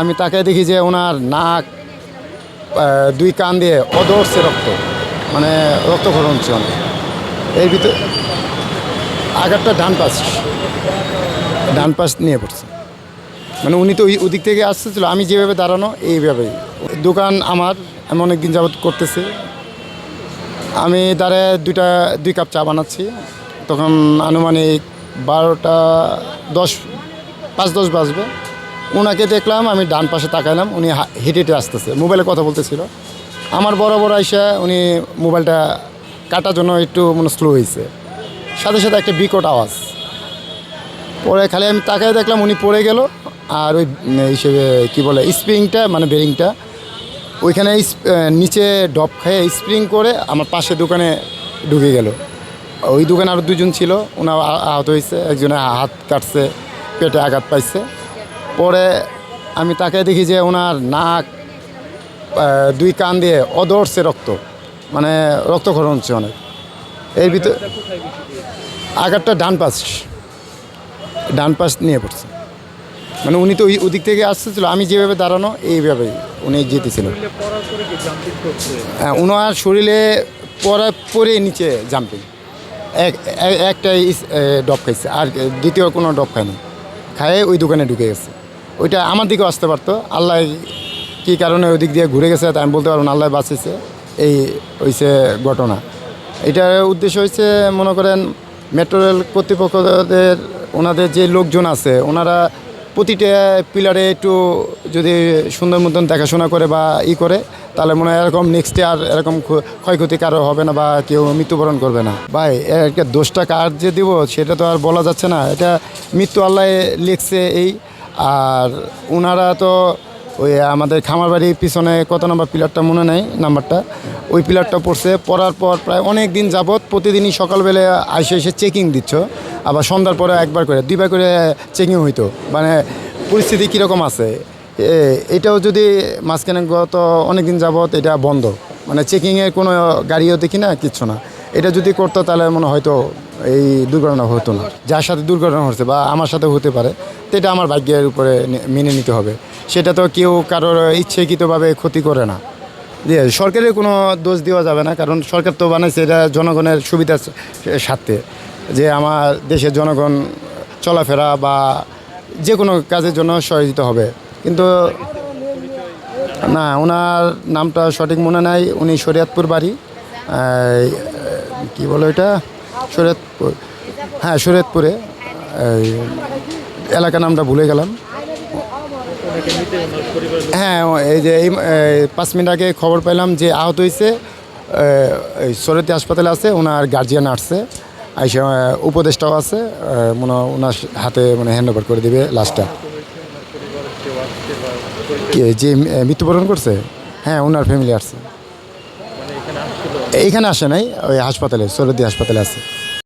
আমি তাকে দেখি যে ওনার নাক দুই কান দিয়ে অদর্শে রক্ত মানে রক্তক্ষরণ হচ্ছে অনেক এর ভিতরে আঘাতটা ডান পাশ ডান পাশ নিয়ে পড়ছে। মানে উনি তো ওই ওদিক থেকে আসতেছিল, আমি যেভাবে দাঁড়ানো এইভাবেই। দোকান আমার, আমি অনেক দিন যাবত করতেছি। আমি দাঁড়ায় দুইটা, দুই কাপ চা বানাচ্ছি। তখন আনুমানিক বারোটা দশ, পাঁচ দশ বাজবে। ওনাকে দেখলাম, আমি ডান পাশে তাকাইলাম, উনি হেঁটে হেঁটে আসতেছে। মোবাইলে কথা বলতেছিল। আমার বড় বড় আইসা উনি মোবাইলটা কাটার জন্য একটু মানে স্লো হয়েছে সাথে সাথে একটা বিকট আওয়াজ। পরে খালি আমি তাকায় দেখলাম উনি পড়ে গেল, আর ওই হিসেবে কী বলে, স্প্রিংটা মানে বেরিংটা, ওইখানে নিচে ডপ খেয়ে স্প্রিং করে আমার পাশে দোকানে ঢুকে গেল। ওই দোকানে আরও দুজন ছিল ওনার আহত হয়েছে একজনে হাত কাটছে, পেটে আঘাত পাইছে। পরে আমি তাকে দেখি যে ওনার নাক দুই কান দিয়ে অদর্শে রক্ত মানে রক্তক্ষরণ হচ্ছে অনেক। এর ভিতরে আঘাতটা ডান পাশ ডান পাশ নিয়ে পড়ছে। মানে উনি তো ওই ওদিক থেকে আসতেছিল, আমি যেভাবে দাঁড়ানো এইভাবেই উনি যেতেছিল। হ্যাঁ ওনার শরীরে পরা পরে নিচে জাম্পিং। এক এক- একটাই ডপ খাইছে, আর দ্বিতীয় কোনো ডপ খায়নি খায়ে ওই দোকানে ঢুকে গেছে। ওইটা আমার দিকেও আসতে পারতো। আল্লাহ কী কারণে ওই দিক দিয়ে ঘুরে গেছে তা আমি বলতে পারব না, আল্লাহ বাঁচিয়েছে এই হয়েছে ঘটনা। এটার উদ্দেশ্য হচ্ছে মনে করেন, মেট্রো রেল কর্তৃপক্ষদের, ওনাদের যে লোকজন আছে, ওনারা প্রতিটা পিলারে একটু যদি সুন্দর মতন দেখাশোনা করে বা ই করে, তাহলে মনে হয় এরকম নেক্সট আর এরকম ক্ষয়ক্ষতি কারও হবে না বা কেউ মৃত্যুবরণ করবে না। ভাই একটা দোষটা কার যে দিব, সেটা তো আর বলা যাচ্ছে না। এটা মৃত্যু আল্লাহ লিখছে এই আর ওনারা তো ওই আমাদের খামার বাড়ির পিছনে কত নম্বর পিলারটা মনে নেই, নাম্বারটা? ওই পিলারটা পড়ছে, পড়ার পর প্রায় অনেক দিন যাবৎ প্রতিদিনই সকালবেলা আইসে এসে চেকিং দিচ্ছ, আবার সন্ধ্যার পরে একবার করে, দুইবার করে চেকিং হইতো। মানে পরিস্থিতি কীরকম আছে? এটাও যদি মাঝখানে গত অনেক দিন যাবৎ এটা বন্ধ। মানে চেকিংয়ের কোনো গাড়িও দেখি না, কিচ্ছু না। এটা যদি করতো তাহলে মনে হয়তো এই দুর্ঘটনা হতো না। যার সাথে দুর্ঘটনা হচ্ছে বা আমার সাথে হতে পারে এটা আমার ভাগ্যের উপরে মেনে নিতে হবে। সেটা তো কেউ কারোর ইচ্ছাকৃতভাবে ক্ষতি করে না। যে সরকারের কোনো দোষ দেওয়া যাবে না, কারণ সরকার তো বানাইছে এটা জনগণের সুবিধার স্বার্থে। যে আমার দেশের জনগণ চলাফেরা বা যে কোনো কাজের জন্য সহযোগিতা হবে। কিন্তু না, ওনার নামটা সঠিক মনে নাই। উনি শরিয়াতপুর বাড়ি কি বলো এটা শরীয়তপুর হ্যাঁ শরীয়তপুরে এই, এলাকার নামটা ভুলে গেলাম। হ্যাঁ এই যে এই পাঁচ মিনিট আগে খবর পেলাম যে আহত হয়েছে সরতি হাসপাতালে আছে ওনার গার্জিয়ান আসছে আইসা উপদেষ্টাও আছে মনে ওনার হাতে মানে হ্যান্ড ওভার করে দেবে লাস্টটা যে মৃত্যুবরণ করছে? হ্যাঁ ওনার ফ্যামিলি আসছে। এইখানে আসে নাই ওই হাসপাতালে সৈরদি হাসপাতালে আছে।